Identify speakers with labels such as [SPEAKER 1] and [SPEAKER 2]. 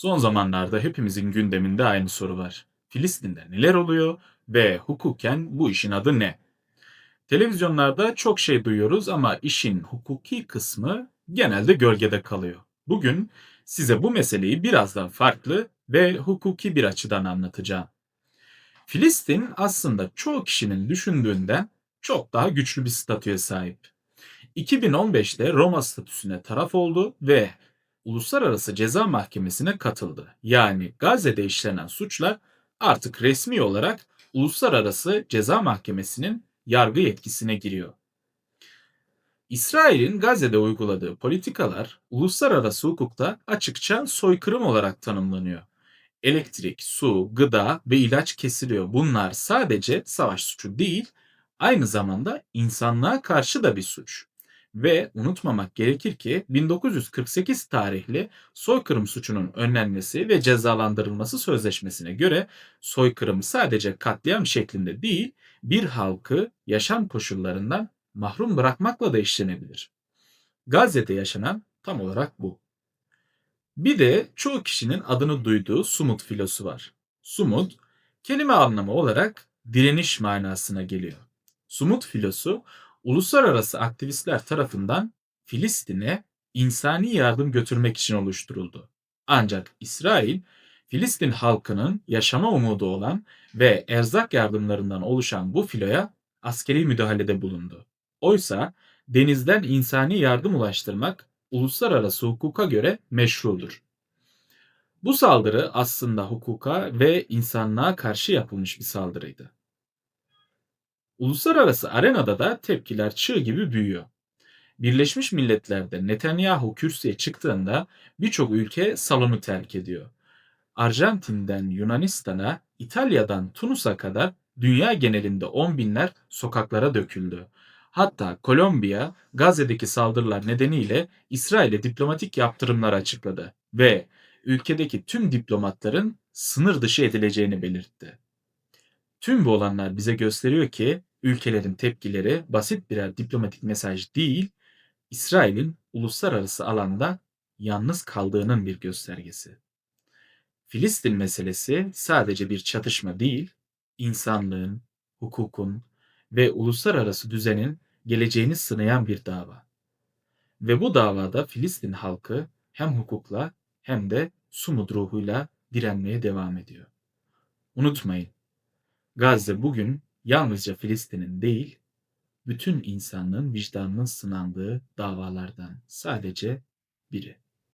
[SPEAKER 1] Son zamanlarda hepimizin gündeminde aynı soru var. Filistin'de neler oluyor ve hukuken bu işin adı ne? Televizyonlarda çok şey duyuyoruz ama işin hukuki kısmı genelde gölgede kalıyor. Bugün size bu meseleyi biraz daha farklı ve hukuki bir açıdan anlatacağım. Filistin aslında çoğu kişinin düşündüğünden çok daha güçlü bir statüye sahip. 2015'te Roma statüsüne taraf oldu ve Uluslararası Ceza Mahkemesi'ne katıldı. Yani Gazze'de işlenen suçlar artık resmi olarak Uluslararası Ceza Mahkemesi'nin yargı yetkisine giriyor. İsrail'in Gazze'de uyguladığı politikalar uluslararası hukukta açıkça soykırım olarak tanımlanıyor. Elektrik, su, gıda ve ilaç kesiliyor. Bunlar sadece savaş suçu değil, aynı zamanda insanlığa karşı da bir suç. Ve unutmamak gerekir ki 1948 tarihli soykırım suçunun önlenmesi ve cezalandırılması sözleşmesine göre soykırım sadece katliam şeklinde değil, bir halkı yaşam koşullarından mahrum bırakmakla da işlenebilir. Gazze'de yaşanan tam olarak bu. Bir de çoğu kişinin adını duyduğu Sumut filosu var. Sumut, kelime anlamı olarak direniş manasına geliyor. Sumut filosu, uluslararası aktivistler tarafından Filistin'e insani yardım götürmek için oluşturuldu. Ancak İsrail, Filistin halkının yaşama umudu olan ve erzak yardımlarından oluşan bu filoya askeri müdahalede bulundu. Oysa denizden insani yardım ulaştırmak uluslararası hukuka göre meşrudur. Bu saldırı aslında hukuka ve insanlığa karşı yapılmış bir saldırıydı. Uluslararası arenada da tepkiler çığ gibi büyüyor. Birleşmiş Milletler'de Netanyahu kürsüye çıktığında birçok ülke salonu terk ediyor. Arjantin'den Yunanistan'a, İtalya'dan Tunus'a kadar dünya genelinde on binler sokaklara döküldü. Hatta Kolombiya Gazze'deki saldırılar nedeniyle İsrail'e diplomatik yaptırımlar açıkladı ve ülkedeki tüm diplomatların sınır dışı edileceğini belirtti. Tüm bu olanlar bize gösteriyor ki ülkelerin tepkileri basit birer diplomatik mesaj değil, İsrail'in uluslararası alanda yalnız kaldığının bir göstergesi. Filistin meselesi sadece bir çatışma değil, insanlığın, hukukun ve uluslararası düzenin geleceğini sınayan bir dava. Ve bu davada Filistin halkı hem hukukla hem de sumud ruhuyla direnmeye devam ediyor. Unutmayın, Gazze bugün yalnızca Filistin'in değil, bütün insanlığın vicdanının sınandığı davalardan sadece biri.